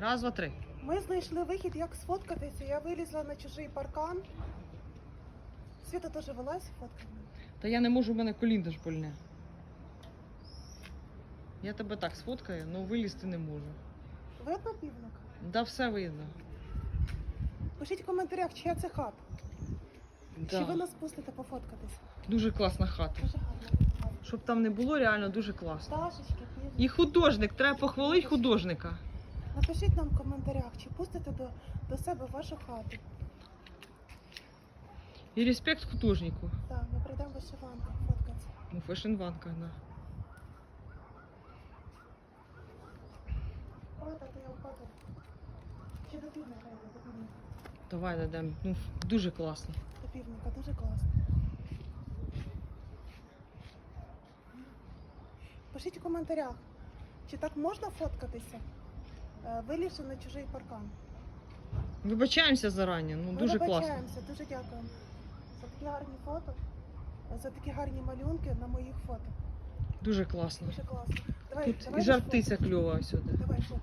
Раз, два, три. Ми знайшли вихід, як сфоткатися. Я вилізла на чужий паркан. Світа теж вилазь фотками. Та я не можу, в мене колінда ж больне. Я тебе так сфоткаю, але вилізти не можу. Видно півник? Да, все видно. Пишіть в коментарях, чия це хата. Чи ви нас пустите пофоткатися? Дуже класна хата. Дуже гарно. Щоб там не було, реально дуже класно. Пташечки, півник. І художник, треба похвалити художника. Напишіть нам в коментарях, чи пустите до, до себе вашу хату. І респект художнику. Так, ми прийдемо в вишиванках фоткатися. Ну, фешн-ванка, да. О, так я впаду. Чи до півника я до півника. Давай дадемо. Ну, дуже класно. До півника, дуже класно. Пишіть в коментарях, чи так можна фоткатися, вилізши на чужий паркан. Вибачаємося зарані, ну Ми дуже класно. вибачаємося, дуже дякуємо за такі гарні фото, за такі гарні малюнки на моїх фото. Дуже класно. Дуже класно. Давай, Тут давай і жартися кльова сюди. Давай фото.